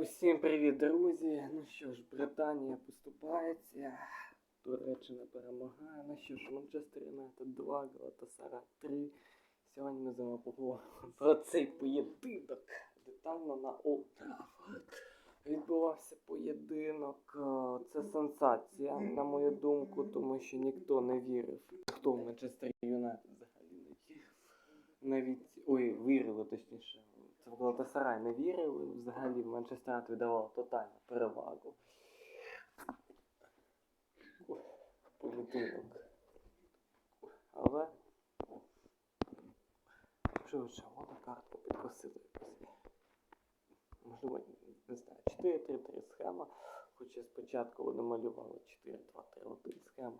Усім привіт, друзі! Ну що ж, Британія поступається. Туреччина перемагає. Ну що ж, Манчестер Юнайтед 2, Галатасара 3. Сьогодні ми з вами поговоримо про цей поєдинок. Детально на Олд. Відбувався поєдинок. Це сенсація, на мою думку, тому що ніхто не вірив. Хто в Манчестер Юнайтед взагалі не вірив. Навіть ой, вірили точніше. В Галатасарай не вірили. Взагалі Манчестер Юнайтед віддавав тотальну перевагу. Ой, Поєдинок. Але. Швидше, вона картку підкосили якось. Можливо, не знаю, 4-3-3 схема. Хоча спочатку вони малювали 4-2-3-1 схему.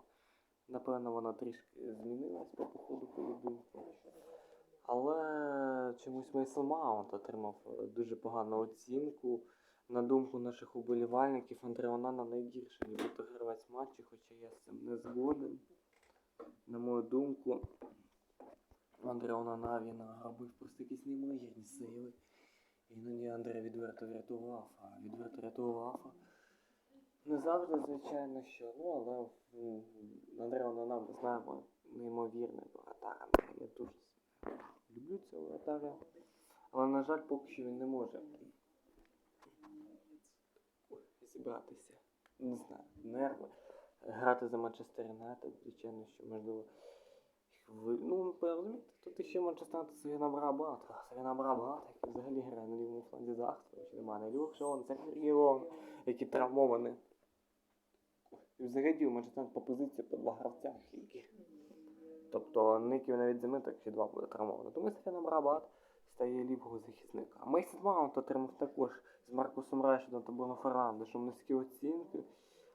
Напевно, вона трішки змінилась по ходу поєдинку. Але чомусь Мейсон Маунт отримав е, дуже погану оцінку. На думку наших уболівальників, Андре Онана найгірший нібито гравець матчу, хоча я з цим не згоден. На мою думку, Андре Онана він робив просто якісь неймовірні сейви. Іноді Андре відверто врятував, а відверто рятував. Не завжди, звичайно, що, ну але м, Андре ми знаємо, неймовірний воротар. Я дуже люблю цього воротаря. Але, на жаль, поки що він не може зібратися. Не знаю, нерви. Грати за Манчестер Юнайтед, звичайно, що можливо. Ну, розумієте, тут ще Манчестер Савіна Брабат. Савіна Брабат, який взагалі грає на лівому фланзі захисту, чи немає не Люк Шон, Сергій Лон, які травмовані. І взагалі у Манчестер по позиції по два гравця тільки. Тобто Ників навіть заміток, чи два буде травмовано. Тому Сафіна Брабат стає лівого захисника. Мейсон Маунт отримав також з Маркусом Решедом та Бруно Фернандешем низькі оцінки.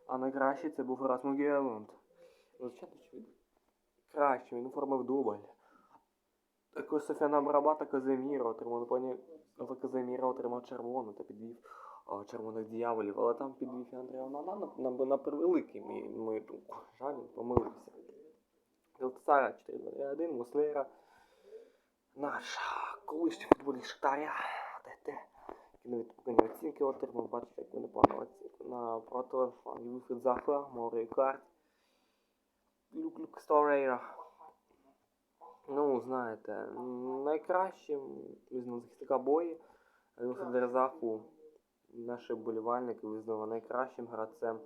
А найкращий це був Расмус Гелунд. Звичайно, що він краще, він оформив дубль. Також Софіана Брабат та Казиміро отримав пані але Казиміро отримав червону та підвів а, червоних діяволів, але там підвів Андрія Онана на, на, на превеликий, мою думку. Жаль, помилився. Гелтасара 4-2-1, Муслера. Наш колишній футболіст Шахтаря. ДТ. Який навіть оцінки отримав, бачите, як вони погано оцінку. На протилежному флангі Вільфред Заха, Морей Карт. Люк Люк Сторейра. Ну, знаєте, найкращим визнав захисника бої Вільфреда Заху. Наші вболівальники визнали найкращим гравцем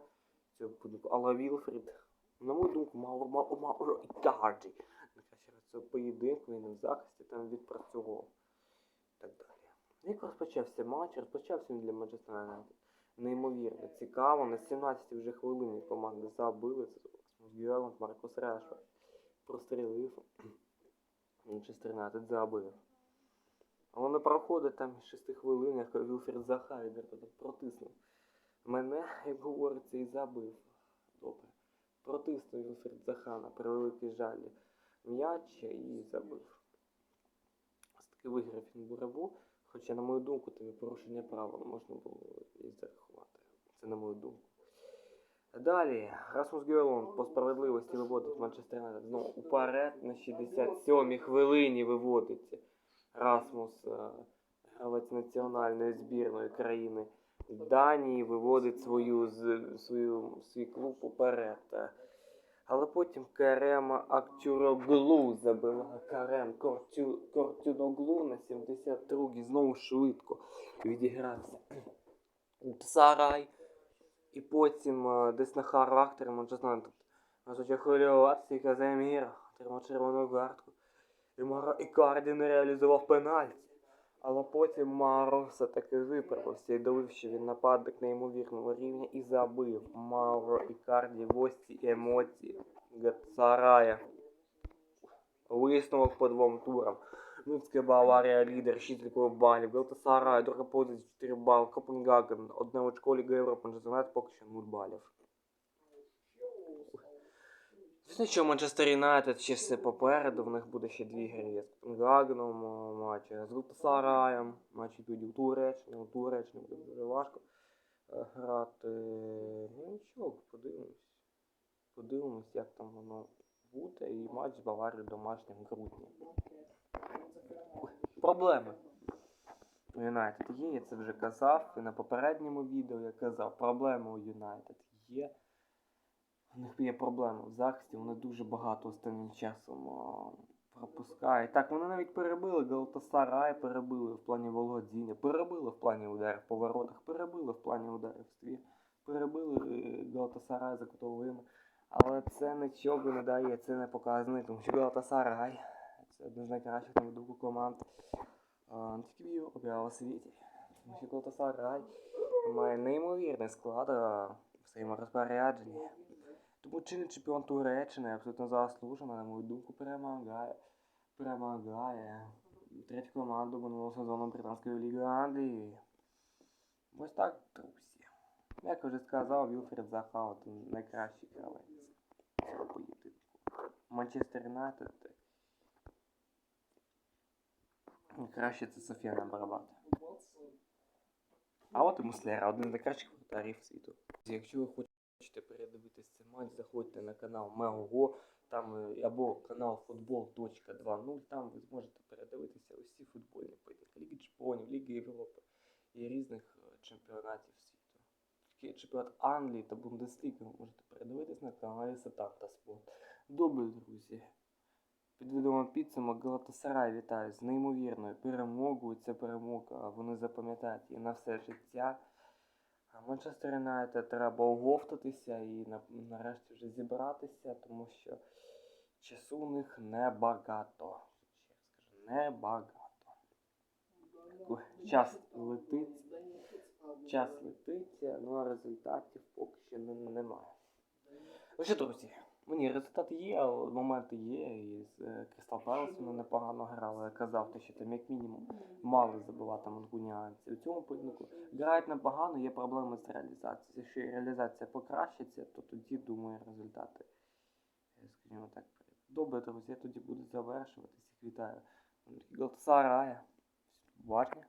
цього поєдинку. Але Вілфрід, на мою думку, Мауро Мауро Мауро Ікарді. Найкраще цього поєдинку, він в захисті там відпрацьовував. Так далі. Як розпочався матч, розпочався він для Манчестер Юнайтед. Неймовірно, цікаво. На 17-й вже хвилині команди забили. Це Гюеланд, Маркос Решфорд. Прострілив. Манчестер Юнайтед забив. Але не проходить там 6 хвилин, як Вілфред Заха відверто так протиснув. Мене, як говориться, і забив. Добре. Протиснув Вілфред Заха на превеликий жаль м'яч і забив. Ось таки виграв він боротьбу. Хоча, на мою думку, тобі порушення правил можна було і зарахувати. Це на мою думку. Далі, Расмус Гюелон по справедливості виводить Манчестер Юнайтед знову уперед на 67-й хвилині виводиться. Расмус, е, гравець національної збірної країни Данії, виводить свою, свою, свій клуб уперед. Е, Але потім Карема Актюроглу забила Карем Кортю, Кортюноглу на 72-й знову швидко відігрався. Сарай. І потім е, десь на характері Манчестер почав хвилюватися і Каземір отримав червону картку. І Маро Ікарді не реалізував пенальті. Але потім Маро все-таки виправився і довів, що він нападник неймовірного рівня і забив Мауро Ікарді в ось ці емоції Гацарая. Висновок по двом турам. Мінська Баварія лідер 6 лікових балів. Галтасарай, друга позиція 4 бал. Копенгаген, одне очко Ліга Європи. Юнайтед поки що 0 балів. Звісно, що Манчестер Юнайтед ще все попереду, в них буде ще дві гри з Копенгагеном, матч з Галтасараєм, матч йдуть у Туреччині, у Туреччині буде дуже важко е, грати. Ну нічого, подивимось. Подивимось, як там воно буде. І матч з Баварією домашнім грудні. Проблеми. у Юнайтед є, я це вже казав, і на попередньому відео я казав, проблема у Юнайтед є. У них є проблеми в захисті, вони дуже багато останнім часом пропускають. Так, вони навіть перебили Галатасарай, перебили в плані володіння, перебили в плані ударів по воротах, перебили в плані ударів в ствір, перебили е, Галатасарай за кутовими. Але це нічого не дає, це не показник, тому що Галатасарай це одна з найкращих на думку команд а, не тільки в Європі, а у світі. Тому що Галатасарай має неймовірний склад в своєму розпорядженні. Тому чинний чемпіон Туреччини абсолютно заслужено, на мою думку, перемагає. Перемагає третю команду минулого сезону Британської ліги Англії. Ось так, друзі. Як вже сказав, Вілфред Заха один найкращий гравець цього поєдинку. Манчестер Юнайтед. Краще це Софія Барабат. А от і Муслера, один з найкращих воротарів світу. Якщо ви хочете передивитися цей матч, заходьте на канал Мегого, там е, або канал Футбол.2.0, там ви зможете передивитися усі футбольні поєдинки Ліги Чемпіонів, Ліги Європи і різних е, чемпіонатів світу. Чемпіонат Англії та Бундесліги ви можете передивитись на каналі Сатанта Спорт. Добре, друзі. Підведемо підсумок Галатасарай вітаю з неймовірною перемогою. Це перемога, вони запам'ятають її на все життя. Манчестер Юнайтед треба оговтатися і нарешті вже зібратися, тому що часу у них небагато. Небагато. Час летить, час летить, ну а результатів поки що немає. Ну що, друзі, мені результати є, але моменти є. І з е, Кристал Пелес вони непогано грали. Я казав, те, що там як мінімум мали забивати мангуніанці. У цьому поєдинку грають непогано, є проблеми з реалізацією. Якщо реалізація покращиться, то тоді, думаю, результати, е, скажімо так. Добре, друзі, я тоді буду завершувати. Всіх вітаю. Галтасарая. Бачення.